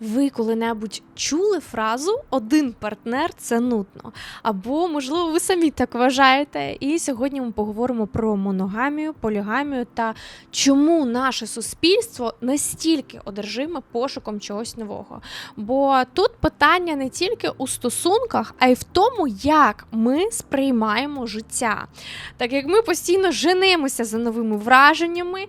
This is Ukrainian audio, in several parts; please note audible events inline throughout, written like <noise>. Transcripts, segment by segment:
Ви коли-небудь чули фразу один партнер це нудно? Або, можливо, ви самі так вважаєте. І сьогодні ми поговоримо про моногамію, полігамію та чому наше суспільство настільки одержиме пошуком чогось нового. Бо тут питання не тільки у стосунках, а й в тому, як ми сприймаємо життя. Так як ми постійно женимося за новими враженнями.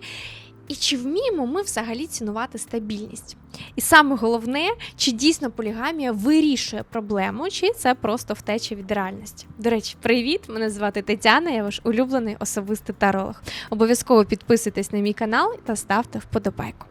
І чи вміємо ми взагалі цінувати стабільність? І саме головне, чи дійсно полігамія вирішує проблему, чи це просто втеча від реальності. До речі, привіт! Мене звати Тетяна, я ваш улюблений особистий таролог. Обов'язково підписуйтесь на мій канал та ставте вподобайку.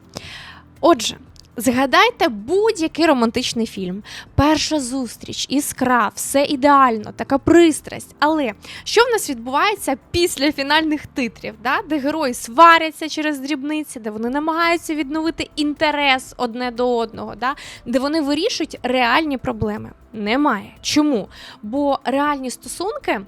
Отже. Згадайте будь-який романтичний фільм. Перша зустріч, іскра, все ідеально, така пристрасть. Але що в нас відбувається після фінальних титрів, да? де герої сваряться через дрібниці, де вони намагаються відновити інтерес одне до одного, да? де вони вирішують реальні проблеми? Немає. Чому? Бо реальні стосунки.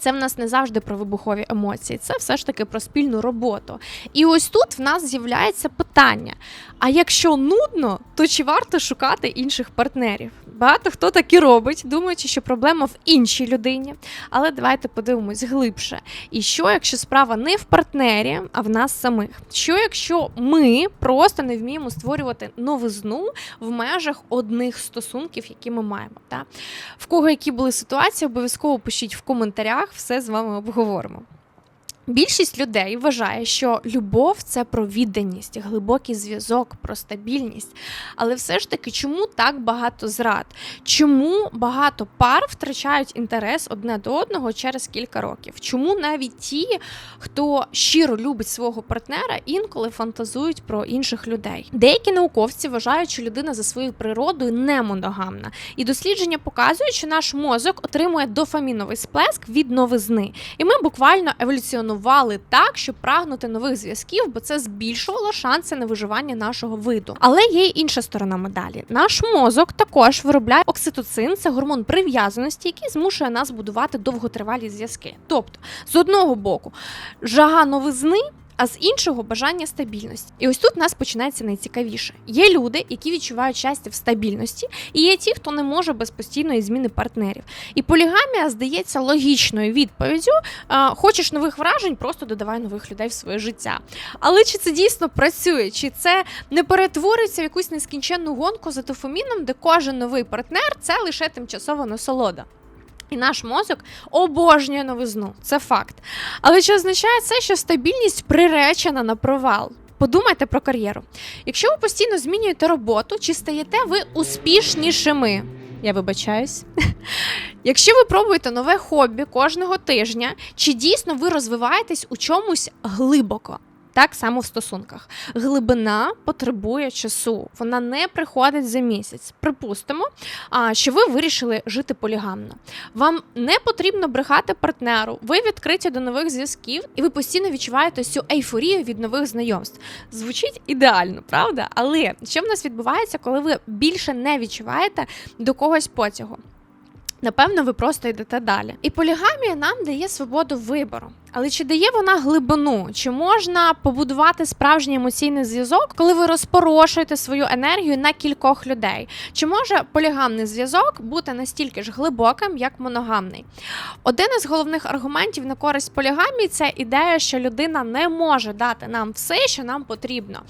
Це в нас не завжди про вибухові емоції, це все ж таки про спільну роботу. І ось тут в нас з'являється питання: а якщо нудно, то чи варто шукати інших партнерів? Багато хто так і робить, думаючи, що проблема в іншій людині. Але давайте подивимось глибше. І що, якщо справа не в партнері, а в нас самих? Що якщо ми просто не вміємо створювати новизну в межах одних стосунків, які ми маємо? Та? В кого які були ситуації, обов'язково пишіть в коментарях, все з вами обговоримо. Більшість людей вважає, що любов це про відданість, глибокий зв'язок, про стабільність. Але все ж таки, чому так багато зрад? Чому багато пар втрачають інтерес одне до одного через кілька років? Чому навіть ті, хто щиро любить свого партнера, інколи фантазують про інших людей? Деякі науковці вважають, що людина за своєю природою не моногамна, і дослідження показують, що наш мозок отримує дофаміновий сплеск від новизни, і ми буквально еволюціонували так, щоб прагнути нових зв'язків, бо це збільшувало шанси на виживання нашого виду. Але є й інша сторона медалі. Наш мозок також виробляє окситоцин, це гормон прив'язаності, який змушує нас будувати довготривалі зв'язки. Тобто, з одного боку, жага новизни. А з іншого бажання стабільності. І ось тут нас починається найцікавіше. Є люди, які відчувають щастя в стабільності, і є ті, хто не може без постійної зміни партнерів. І полігамія здається логічною відповіддю: хочеш нових вражень, просто додавай нових людей в своє життя. Але чи це дійсно працює? Чи це не перетворюється в якусь нескінченну гонку за дофаміном, де кожен новий партнер це лише тимчасова насолода? І наш мозок обожнює новизну, це факт. Але чи означає це, що стабільність приречена на провал? Подумайте про кар'єру. Якщо ви постійно змінюєте роботу, чи стаєте ви успішнішими? Я вибачаюсь. <laughs> Якщо ви пробуєте нове хобі кожного тижня, чи дійсно ви розвиваєтесь у чомусь глибоко? Так само в стосунках. Глибина потребує часу, вона не приходить за місяць. Припустимо, що ви вирішили жити полігамно. Вам не потрібно брехати партнеру, ви відкриті до нових зв'язків, і ви постійно відчуваєте цю ейфорію від нових знайомств. Звучить ідеально, правда? Але що в нас відбувається, коли ви більше не відчуваєте до когось потягу? Напевно, ви просто йдете далі. І полігамія нам дає свободу вибору. Але чи дає вона глибину? Чи можна побудувати справжній емоційний зв'язок, коли ви розпорошуєте свою енергію на кількох людей? Чи може полігамний зв'язок бути настільки ж глибоким, як моногамний? Один із головних аргументів на користь полігамії це ідея, що людина не може дати нам все, що нам потрібно.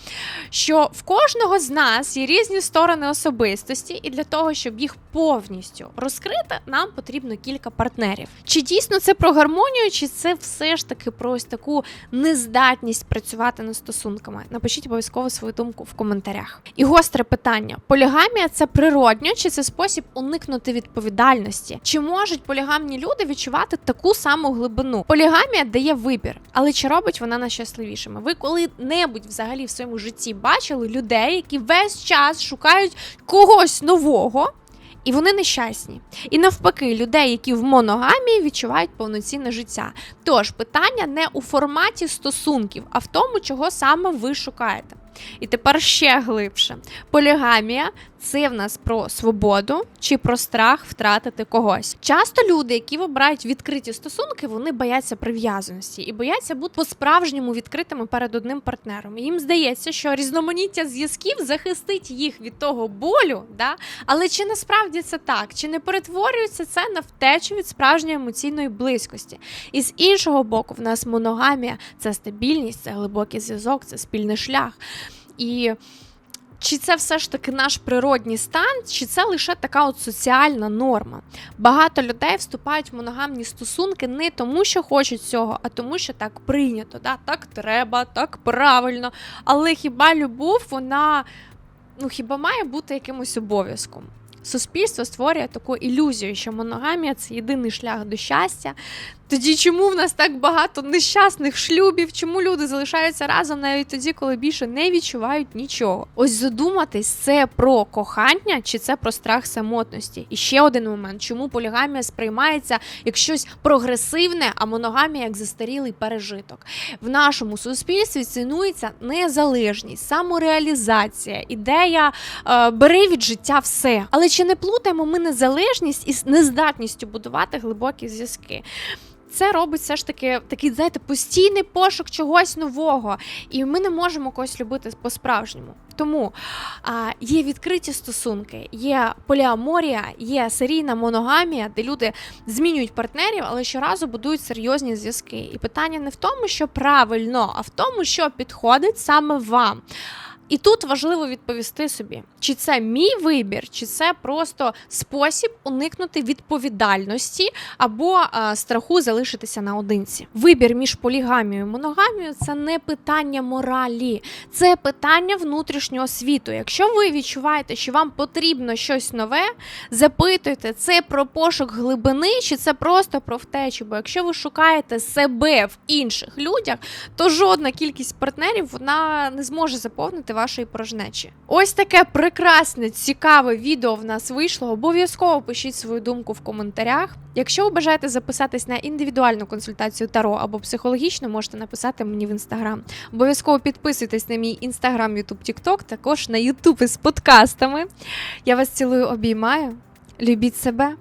Що в кожного з нас є різні сторони особистості, і для того, щоб їх повністю розкрити, нам потрібно кілька партнерів. Чи дійсно це про гармонію, чи це все ж таки про ось таку нездатність працювати над стосунками? Напишіть обов'язково свою думку в коментарях. І гостре питання: полігамія це природньо, чи це спосіб уникнути відповідальності? Чи можуть полігамні люди відчувати таку саму глибину? Полігамія дає вибір, але чи робить вона нас щасливішими? Ви коли-небудь взагалі в своєму житті бачили людей, які весь час шукають когось нового? І вони нещасні. І навпаки, людей, які в моногамії відчувають повноцінне життя. Тож питання не у форматі стосунків, а в тому, чого саме ви шукаєте. І тепер ще глибше. Полігамія це в нас про свободу чи про страх втратити когось. Часто люди, які вибирають відкриті стосунки, вони бояться прив'язаності і бояться бути по-справжньому відкритими перед одним партнером. Їм здається, що різноманіття зв'язків захистить їх від того болю, да? але чи насправді це так? Чи не перетворюється це на втечу від справжньої емоційної близькості? І з іншого боку, в нас моногамія це стабільність, це глибокий зв'язок, це спільний шлях. І чи це все ж таки наш природній стан, чи це лише така от соціальна норма? Багато людей вступають в моногамні стосунки не тому, що хочуть цього, а тому, що так прийнято, да? так треба, так правильно. Але хіба любов, вона ну хіба має бути якимось обов'язком? Суспільство створює таку ілюзію, що моногамія це єдиний шлях до щастя. Тоді чому в нас так багато нещасних шлюбів? Чому люди залишаються разом навіть тоді, коли більше не відчувають нічого? Ось задуматись, це про кохання чи це про страх самотності? І ще один момент, чому полігамія сприймається як щось прогресивне, а моногамія як застарілий пережиток. В нашому суспільстві цінується незалежність, самореалізація, ідея е, бери від життя все. Але чи не плутаємо ми незалежність із нездатністю будувати глибокі зв'язки? Це робить все ж таки такий, знаєте, постійний пошук чогось нового, і ми не можемо когось любити по-справжньому. Тому а, є відкриті стосунки, є поліаморія, є серійна моногамія, де люди змінюють партнерів, але щоразу будують серйозні зв'язки. І питання не в тому, що правильно, а в тому, що підходить саме вам. І тут важливо відповісти собі, чи це мій вибір, чи це просто спосіб уникнути відповідальності або е, страху залишитися наодинці. Вибір між полігамією і моногамією це не питання моралі, це питання внутрішнього світу. Якщо ви відчуваєте, що вам потрібно щось нове, запитуйте, це про пошук глибини, чи це просто про втечу. Бо якщо ви шукаєте себе в інших людях, то жодна кількість партнерів вона не зможе заповнити вашої порожнечі. Ось таке прекрасне, цікаве відео в нас вийшло. Обов'язково пишіть свою думку в коментарях. Якщо ви бажаєте записатись на індивідуальну консультацію Таро або психологічну, можете написати мені в інстаграм. Обов'язково підписуйтесь на мій інстаграм, ютуб, тікток, також на ютуб із подкастами. Я вас цілую, обіймаю. Любіть себе.